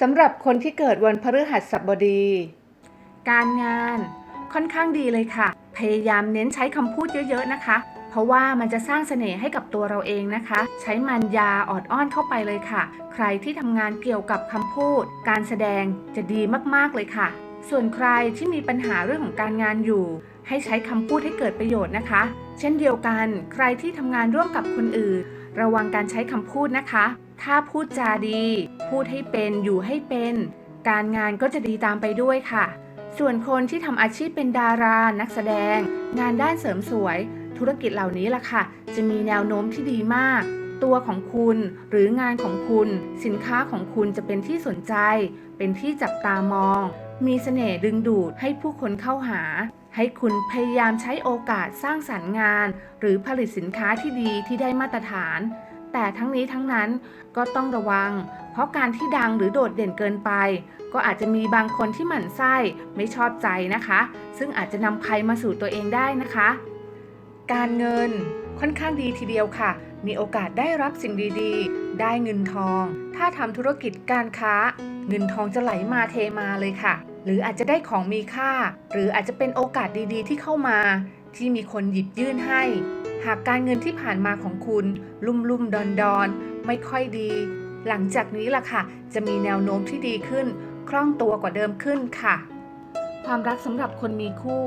สำหรับคนที่เกิดวันพฤหัสบดี การงานค่อนข้างดีเลยค่ะ พยายามเน้นใช้คำพูดเยอะๆนะคะ เพราะว่ามันจะสร้างเสน่ห์ให้กับตัวเราเองนะคะ ใช้มันยาออดอ้อนเข้าไปเลยค่ะ ใครที่ทำงานเกี่ยวกับคำพูด การแสดงจะดีมากๆเลยค่ะ ส่วนใครที่มีปัญหาเรื่องของการงานอยู่ ให้ใช้คำพูดให้เกิดประโยชน์นะคะ เช่นเดียวกัน ใครที่ทำงานร่วมกับคนอื่น ระวังการใช้คำพูดนะคะ ถ้าพูดจาดี พูดให้เป็นอยู่ให้เป็น การงานก็จะดีตามไปด้วยค่ะ ส่วนคนที่ทำอาชีพเป็นดารา นักแสดง งานด้านเสริมสวย ธุรกิจเหล่านี้ล่ะค่ะ จะมีแนวโน้มที่ดีมาก ตัวของคุณหรืองานของคุณ สินค้าของคุณจะเป็นที่สนใจ เป็นที่จับตามอง มีเสน่ห์ดึงดูดให้ผู้คนเข้าหาให้คุณพยายามใช้โอกาสสร้างสรรค์งาน หรือผลิตสินค้าที่ดีที่ได้มาตรฐาน แต่ทั้งนี้ทั้งนั้นก็ต้องระวัง เพราะการที่ดังหรือโดดเด่นเกินไป ก็อาจจะมีบางคนที่หมั่นไส้ไม่ชอบใจนะคะ ซึ่งอาจจะนำภัยมาสู่ตัวเองได้นะคะ การเงินค่อนข้างดีทีเดียวค่ะ มีโอกาสได้รับสิ่งดีๆ ได้เงินทอง ถ้าทำธุรกิจการค้า เงินทองจะไหลมาเทมาเลยค่ะ หรืออาจจะได้ของมีค่า หรืออาจจะเป็นโอกาสดีๆ ที่เข้ามา ที่มีคนหยิบยื่นให้ หากการเงินที่ผ่านมาของคุณลุ่มลุ่มดอนดอนไม่ค่อยดี หลังจากนี้ล่ะค่ะ จะมีแนวโน้มที่ดีขึ้น คล่องตัวกว่าเดิมขึ้นค่ะ ความรักสำหรับคนมีคู่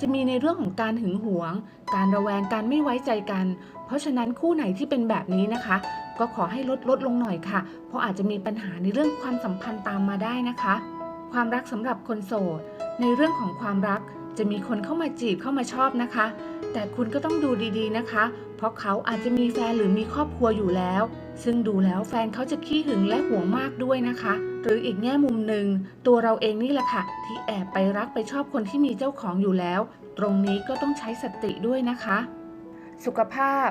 จะมีในเรื่องของการหึงหวง การระแวงการไม่ไว้ใจกัน เพราะฉะนั้นคู่ไหนที่เป็นแบบนี้นะคะ ก็ขอให้ลดลดลงหน่อยค่ะ เพราะอาจจะมีปัญหาในเรื่องความสัมพันธ์ตามมาได้นะคะ ความรักสำหรับคนโสด ในเรื่องของความรัก จะมีคนเข้ามาจีบเข้ามาชอบนะคะ แต่คุณก็ต้องดูดีๆนะคะ เพราะเขาอาจจะมีแฟนหรือมีครอบครัวอยู่แล้ว ซึ่งดูแล้วแฟนเขาจะขี้หึงและห่วงมากด้วยนะคะ หรืออีกแง่มุมหนึ่งตัวเราเองนี่แหละค่ะ ที่แอบไปรักไปชอบคนที่มีเจ้าของอยู่แล้ว ตรงนี้ก็ต้องใช้สติด้วยนะคะ สุขภาพ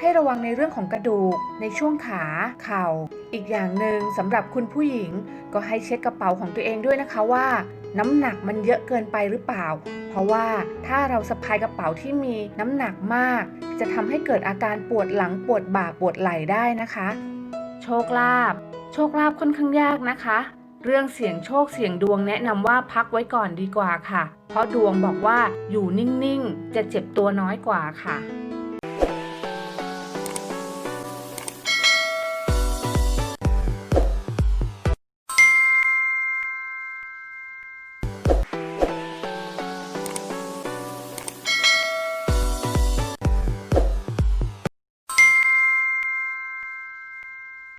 ให้ระวังในเรื่องของกระดูก ในช่วงขาเข่า อีกอย่างหนึ่งสำหรับคุณผู้หญิง ก็ให้เช็คกระเป๋าของตัวเองด้วยนะคะว่า น้ำหนักมันเยอะเกินไปหรือเปล่า เพราะว่าถ้าเราสะพายกระเป๋าที่มีน้ำหนักมาก จะทำให้เกิดอาการปวดหลังปวดบ่าปวดไหล่ได้นะคะ โชคลาภโชคลาภค่อนข้างยากนะคะ เรื่องเสี่ยงโชคเสี่ยงดวงแนะนำว่าพักไว้ก่อนดีกว่าค่ะ เพราะดวงบอกว่าอยู่นิ่งๆ จะเจ็บตัวน้อยกว่าค่ะ